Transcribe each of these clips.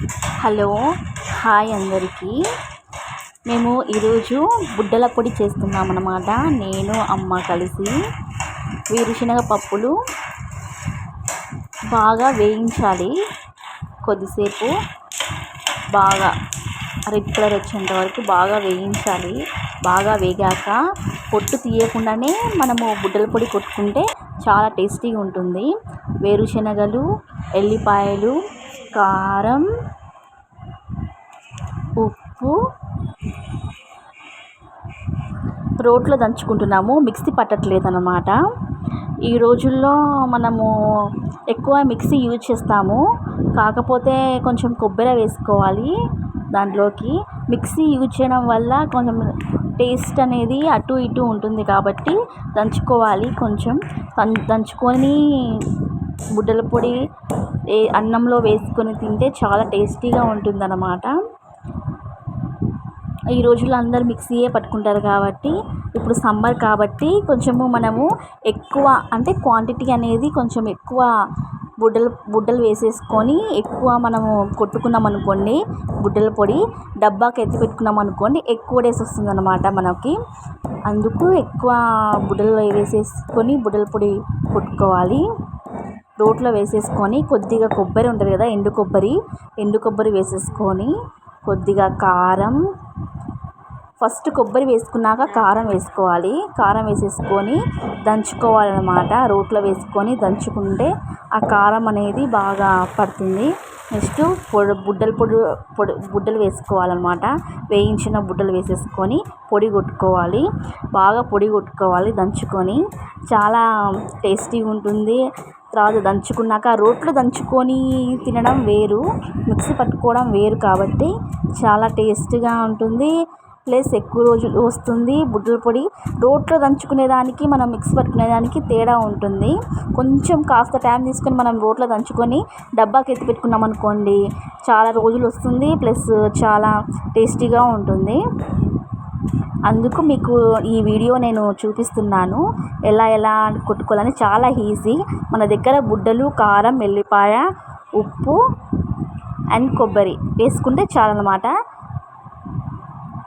Hello hi అందరికీ. మేము ఈరోజు బుడ్డల పొడి చేస్తున్నాం అన్నమాట నేను అమ్మ కలిసి వేరుశనగ పప్పులు బాగా వేయించాలి. కొద్దిసేపు బాగా రెడ్ కలర్ వచ్చేంత వరకు బాగా వేయించాలి. బాగా వేగాక పొట్టు తీయకుండానే మనము బుడ్డల పొడి కొట్టుకుంటే చాలా టేస్టీగా ఉంటుంది. వేరుశనగలు ఎల్లిపాయలు కారం ఉప్పు. రోట్లో దంచుకుంటున్నాము. మిక్సీ పట్టట్లేదు అన్నమాట ఈ రోజుల్లో మనము ఎక్కువ మిక్సీ యూజ్ చేస్తాము. కాకపోతే కొంచెం కొబ్బరి వేసుకోవాలి దాంట్లోకి. మిక్సీ యూజ్ చేయడం వల్ల కొంచెం టేస్ట్ అనేది అటు ఇటు ఉంటుంది కాబట్టి దంచుకోవాలి కొంచెం. దంచుకొని బుడ్డల పొడి అన్నంలో వేసుకొని తింటే చాలా టేస్టీగా ఉంటుంది అన్నమాట ఈ రోజుల్లో అందరూ మిక్సీయే పట్టుకుంటారు కాబట్టి ఇప్పుడు సమ్మర్ కాబట్టి కొంచెము మనము ఎక్కువ అంటే క్వాంటిటీ అనేది కొంచెం ఎక్కువ బుడ్డలు బుడ్డలు వేసేసుకొని ఎక్కువ మనము కొట్టుకున్నాం అనుకోండి బుడ్డల పొడి డబ్బాకి ఎత్తి పెట్టుకున్నాం అనుకోండి ఎక్కువ డేస్ వస్తుంది అనమాట మనకి. అందుకు ఎక్కువ బుడ్డలు వేసేసుకొని బుడ్డల పొడి కొట్టుకోవాలి. రోట్లో వేసేసుకొని కొద్దిగా కొబ్బరి ఉంటుంది కదా ఎండు కొబ్బరి ఎండు కొబ్బరి వేసేసుకొని కొద్దిగా కారం ఫస్ట్ కొబ్బరి వేసుకున్నాక కారం వేసుకోవాలి. కారం వేసేసుకొని దంచుకోవాలన్నమాట రోట్లో వేసుకొని దంచుకుంటే ఆ కారం అనేది బాగా పడుతుంది. నెక్స్ట్ పొడి బుడ్డల పొడి పొడి బుడ్డలు వేసుకోవాలన్నమాట. వేయించిన బుడ్డలు వేసేసుకొని పొడి కొట్టుకోవాలి. బాగా పొడి కొట్టుకోవాలి దంచుకొని. చాలా టేస్టీగా ఉంటుంది. రాదు. దంచుకున్నాక రోట్లో దంచుకొని తినడం వేరు. మిక్సీ పట్టుకోవడం వేరు కాబట్టి చాలా టేస్ట్గా ఉంటుంది. ప్లస్ ఎక్కువ రోజులు వస్తుంది బుడ్డల పొడి. రోట్లో దంచుకునే దానికి మనం మిక్సీ పట్టుకునేదానికి తేడా ఉంటుంది. కొంచెం కాస్త టైం తీసుకొని మనం రోట్లో దంచుకొని డబ్బాకి ఎత్తి పెట్టుకున్నాం అనుకోండి చాలా రోజులు వస్తుంది. ప్లస్ చాలా టేస్టీగా ఉంటుంది. అందుకు మీకు ఈ వీడియో నేను చూపిస్తున్నాను. ఎలా ఎలా కొట్టుకోవాలని చాలా ఈజీ. మన దగ్గర బుడ్డలు కారం ఎల్లిపాయ ఉప్పు అండ్ కొబ్బరి వేసుకుంటే చాలన్నమాట.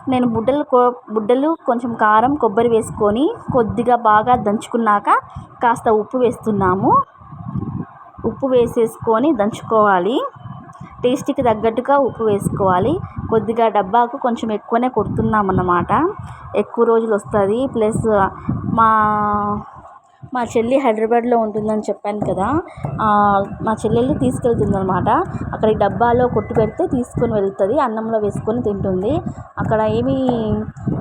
నేను బుడ్డలు కో బుడ్డలు కొంచెం కారం కొబ్బరి వేసుకొని కొద్దిగా బాగా దంచుకున్నాక కాస్త ఉప్పు వేస్తున్నాము. ఉప్పు వేసేసుకొని దంచుకోవాలి. టేస్ట్కి తగ్గట్టుగా ఉప్పు వేసుకోవాలి. కొద్దిగా డబ్బాకు కొంచెం ఎక్కువనే కొడుతున్నాం అన్నమాట ఎక్కువ రోజులు వస్తుంది. ప్లస్ మా మా చెల్లి హైదరాబాద్లో ఉంటుందని చెప్పాను కదా. మా చెల్లెళ్ళు తీసుకెళ్తుంది అనమాట అక్కడ డబ్బాలో కొట్టి పెడితే తీసుకొని వెళ్తుంది. అన్నంలో వేసుకొని తింటుంది. అక్కడ ఏమీ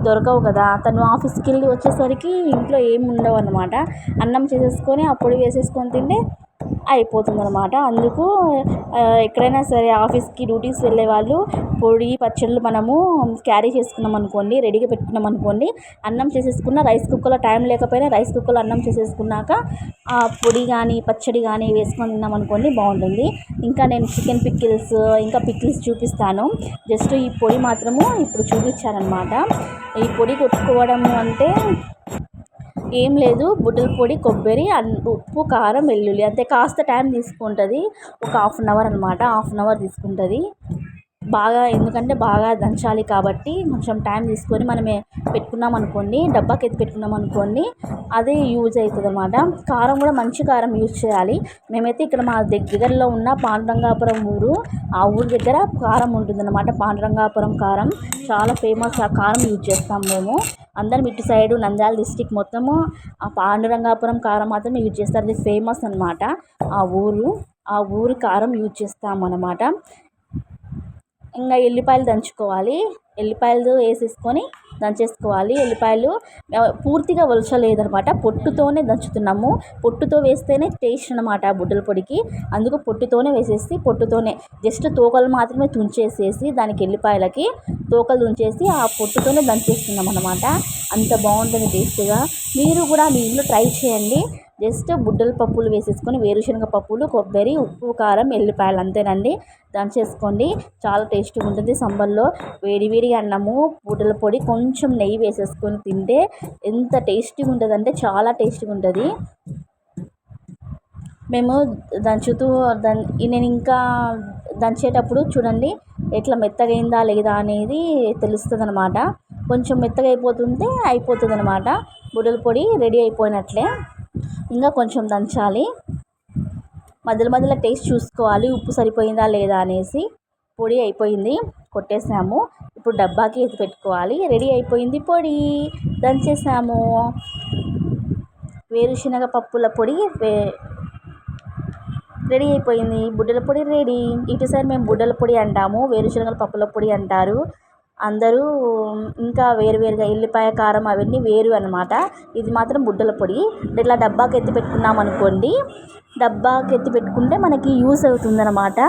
దొరకవు కదా. తను ఆఫీస్కి వెళ్ళి వచ్చేసరికి ఇంట్లో ఏమి ఉండవు అనమాట అన్నం చేసేసుకొని ఆ పొడి వేసేసుకొని తింటే అయిపోతుంది అనమాట అందుకు ఎక్కడైనా సరే ఆఫీస్కి డ్యూటీస్ వెళ్ళే వాళ్ళు పొడి పచ్చళ్ళు మనము క్యారీ చేసుకున్నాం అనుకోండి రెడీగా పెట్టుకున్నాం అనుకోండి అన్నం చేసేసుకున్న రైస్ కుక్కర్లో టైం లేకపోయినా రైస్ కుక్కర్లో అన్నం చేసేసుకున్నాక ఆ పొడి కానీ పచ్చడి కానీ వేసుకొని తిన్నాం అనుకోండి బాగుంటుంది. ఇంకా నేను చికెన్ పిక్కిల్స్ ఇంకా పిక్కిల్స్ చూపిస్తాను. జస్ట్ ఈ పొడి మాత్రము ఇప్పుడు చూపించాను అనమాట ఈ పొడి కొట్టుకోవడం అంటే ఏం లేదు. బుడ్డల పొడి కొబ్బరి ఉప్పు కారం వెల్లుల్లి అంతే. కాస్త టైం తీసుకుంటుంది. ఒక హాఫ్ అన్ అవర్ అనమాట హాఫ్ అన్ అవర్ తీసుకుంటుంది. బాగా ఎందుకంటే బాగా దంచాలి కాబట్టి కొంచెం టైం తీసుకొని మనమే పెట్టుకున్నాం అనుకోండి డబ్బాకి ఎత్తి పెట్టుకున్నాం అనుకోండి అదే యూజ్ అవుతుంది అనమాట కారం కూడా మంచి కారం యూజ్ చేయాలి. మేమైతే ఇక్కడ మా దగ్గరలో ఉన్న పాండురంగాపురం ఊరు ఆ ఊరి దగ్గర కారం ఉంటుంది అనమాట పాండురంగాపురం కారం. చాలా ఫేమస్ ఆ కారం యూజ్ చేస్తాం మేము. అందరం ఇటు సైడు నంద్యాల డిస్టిక్ మొత్తము ఆ పాండురంగాపురం కారం మాత్రం యూజ్ చేస్తారు. అది ఫేమస్ అనమాట ఆ ఊరు ఆ ఊరు కారం యూజ్ చేస్తాము అనమాట ఇంకా ఎల్లిపాయలు దంచుకోవాలి. ఎల్లిపాయలు వేసేసుకొని దంచేసుకోవాలి ఎల్లిపాయలు పూర్తిగా ఒలచలేదనమాట పొట్టుతోనే దంచుతున్నాము. పొట్టుతో వేస్తేనే టేస్ట్ అనమాట బుడ్డల పొడికి. అందుకు పొట్టుతోనే వేసేసి పొట్టుతోనే జస్ట్ తోకలు మాత్రమే తుంచేసేసి దానికి ఎల్లిపాయలకి తోకలు తుంచేసి ఆ పొట్టుతోనే దంచేస్తున్నాం అనమాట అంత బాగుంటుంది టేస్ట్గా. మీరు కూడా మీ ఇంట్లో ట్రై చేయండి. జస్ట్ బుడ్డల పప్పులు వేసేసుకొని వేరుశనగ పప్పులు కొబ్బరి ఉప్పు కారం ఎల్లిపాయలు అంతేనండి. దంచేసుకోండి చాలా టేస్టీగా ఉంటుంది. సంబల్లో వేడి అన్నము బుడ్డల పొడి కొంచెం నెయ్యి వేసేసుకొని తింటే ఎంత టేస్టీగా ఉంటుంది అంటే చాలా టేస్టీగా ఉంటుంది. మేము దంచుతూ దన్ నేను ఇంకా దంచేటప్పుడు చూడండి ఎట్లా మెత్తగైందా లేదా అనేది తెలుస్తుంది అనమాట కొంచెం మెత్తగా అయిపోతుంటే అయిపోతుంది అనమాట బుడ్డల పొడి రెడీ అయిపోయినట్లే. ఇంకా కొంచెం దంచాలి. మధ్యలో మధ్యలో టేస్ట్ చూసుకోవాలి. ఉప్పు సరిపోయిందా లేదా అనేసి పొడి అయిపోయింది. కొట్టేసాము. ఇప్పుడు డబ్బాకి ఎత్తి పెట్టుకోవాలి. రెడీ అయిపోయింది పొడి. దంచేసాము. వేరుశనగ పప్పుల పొడి వే రెడీ అయిపోయింది. బుడ్డల పొడి రెడీ. ఇటు సైడ్ మేము బుడ్డల పొడి అంటాము. వేరుశనగల పప్పుల పొడి అంటారు. అందరూ ఇంకా వేరు వేరుగా ఎల్లిపాయ కారం అవన్నీ వేరు అనమాట ఇది మాత్రం బుడ్డల పొడి. ఇట్లా డబ్బాకి ఎత్తి పెట్టుకున్నాం అనుకోండి డబ్బాకి ఎత్తి పెట్టుకుంటే మనకి యూస్ అవుతుంది అనమాట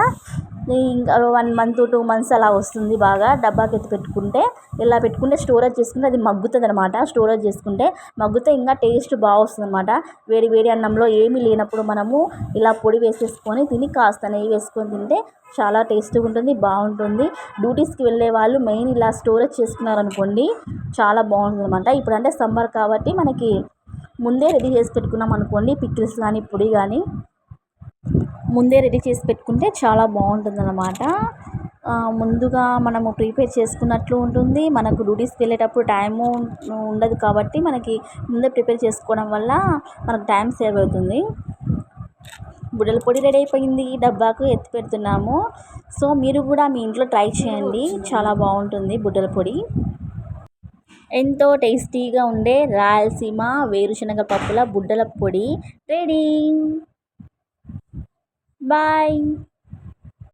ఇంకా వన్ మంత్ టూ మంత్స్ అలా వస్తుంది బాగా. డబ్బాకి ఎత్తి పెట్టుకుంటే ఇలా పెట్టుకుంటే స్టోరేజ్ చేసుకుంటే అది మగ్గుతుంది అనమాట స్టోరేజ్ చేసుకుంటే మగ్గితే ఇంకా టేస్ట్ బాగా వస్తుంది అనమాట వేడి వేడి అన్నంలో ఏమీ లేనప్పుడు మనము ఇలా పొడి వేసేసుకొని తిని కాస్త నెయ్యి వేసుకొని తింటే చాలా టేస్టీగా ఉంటుంది బాగుంటుంది. డ్యూటీస్కి వెళ్ళే వాళ్ళు మెయిన్ ఇలా స్టోరేజ్ చేసుకున్నారనుకోండి చాలా బాగుంటుంది అనమాట ఇప్పుడు అంటే సమ్మర్ కాబట్టి మనకి ముందే రెడీ చేసి పెట్టుకున్నాం అనుకోండి పిక్కిల్స్ కానీ పొడి కానీ ముందే రెడీ చేసి పెట్టుకుంటే చాలా బాగుంటుంది అన్నమాట ముందుగా మనము ప్రిపేర్ చేసుకున్నట్లు ఉంటుంది. మనకు డ్యూటీస్కి వెళ్ళేటప్పుడు టైము ఉండదు కాబట్టి మనకి ముందే ప్రిపేర్ చేసుకోవడం వల్ల మనకు టైం సేవ్ అవుతుంది. బుడ్డల పొడి రెడీ అయిపోయింది. డబ్బాకు ఎత్తి పెడుతున్నాము. సో మీరు కూడా మీ ఇంట్లో ట్రై చేయండి. చాలా బాగుంటుంది బుడ్డల పొడి. ఎంతో టేస్టీగా ఉండే రాయలసీమ వేరుశనగ పప్పుల బుడ్డల పొడి రెడీ. Bye.